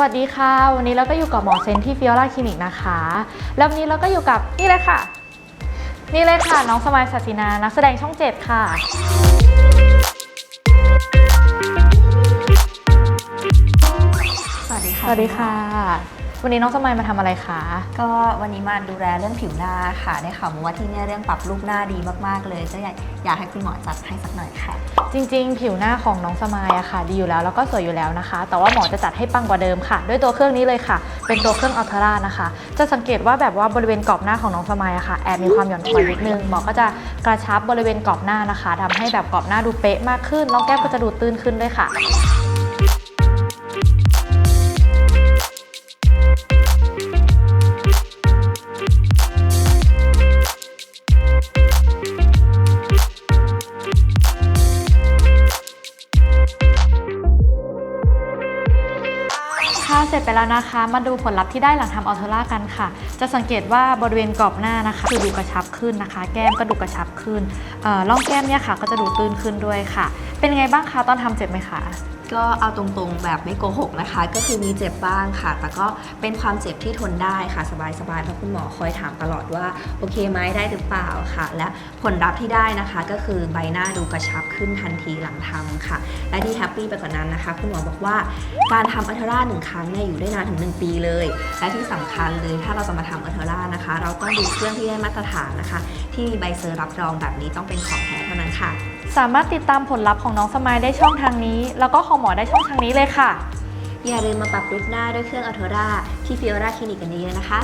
วัสดีค่ะ วันนี้เราก็อยู่กับหมอเซนที่ฟิโอลาคลินิกนะคะ แล้ววันนี้เราก็อยู่กับนี่เลยค่ะ นี่เลยค่ะ น้องสมัยศาสินา นักแสดงช่อง7ค่ะ สวัสดีค่ะ สวัสดีค่ะวันนี้น้องสมายมาทำอะไรคะ ก็วันนี้มาดูแลเรื่องผิวหน้าค่ะได้ข่าวมาว่าที่เนี่ยเรื่องปรับรูปหน้าดีมากๆเลยก็อยากอยากให้คุณหมอจัดให้สักหน่อยค่ะ จริง ๆ ผิวหน้าของน้องสมายอะค่ะ ดีอยู่แล้วแล้วก็สวยอยู่แล้วนะคะ แต่ว่าหมอจะจัดให้ปังกว่าเดิมค่ะ ด้วยตัวเครื่องนี้เลยค่ะ เป็นตัวเครื่องอัลทรานะคะ จะสังเกตว่าแบบว่าบริเวณกรอบหน้าของน้องสมายอะค่ะแอบมีความหย่อนคอยนิดนึงหมอก็จะกระชับบริเวณกรอบหน้านะคะทำให้แบบกรอบหน้าดูเป๊ะมากขึ้นร่องแก้มก็จะดูตื้นขึ้นด้วยค่ะ ค่ะเสร็จไปแล้วนะคะ มาดูผลลัพธ์ที่ได้หลังทำอัลเทอร่ากันค่ะ จะสังเกตว่าบริเวณกรอบหน้านะคะคือดูกระชับขึ้นนะคะ แก้มก็ดูกระชับขึ้นล่อร่องแก้มเนี่ยค่ะ ก็จะดูตื้นขึ้นด้วยค่ะ เป็นไงบ้างคะตอนทำเจ็บไหมคะ ก็เอาตรงๆแบบไม่โกหกนะคะ ก็คือมีเจ็บบ้างค่ะ แต่ก็เป็นความเจ็บที่ทนได้ค่ะ สบายๆเพราะคุณหมอคอยถามตลอดว่าโอเคไหมได้หรือเปล่าค่ะ และผลลัพธ์ที่ได้นะคะ ก็คือใบหน้าดูกระชับขึ้นทันทีหลังทำค่ะ และที่แฮปปี้ไปกว่านั้นนะคะ คุณหมอบอกว่าการทำอัลเทอร่าหนึ่งครั้งเนี่ยอยู่ได้นานถึง 1 ปีเลย และที่สำคัญเลยถ้าเราจะมาทำอัลเทอร่านะคะ เราต้องดูเครื่องที่ได้มาตรฐานนะคะ ที่มีใบเซอร์รับรองแบบนี้ต้องเป็นของแท้เท่านั้นค่ะ สามารถติดตามผลลัพธ์ของน้องสมายได้ช่องทางนี้ แล้วก็ของหมอได้ช่องทางนี้เลยค่ะ อย่าลืมมาปรับรูปหน้าด้วยเครื่องอัลเทอร่าที่ฟิโอราคลินิกกันเยอะๆนะคะ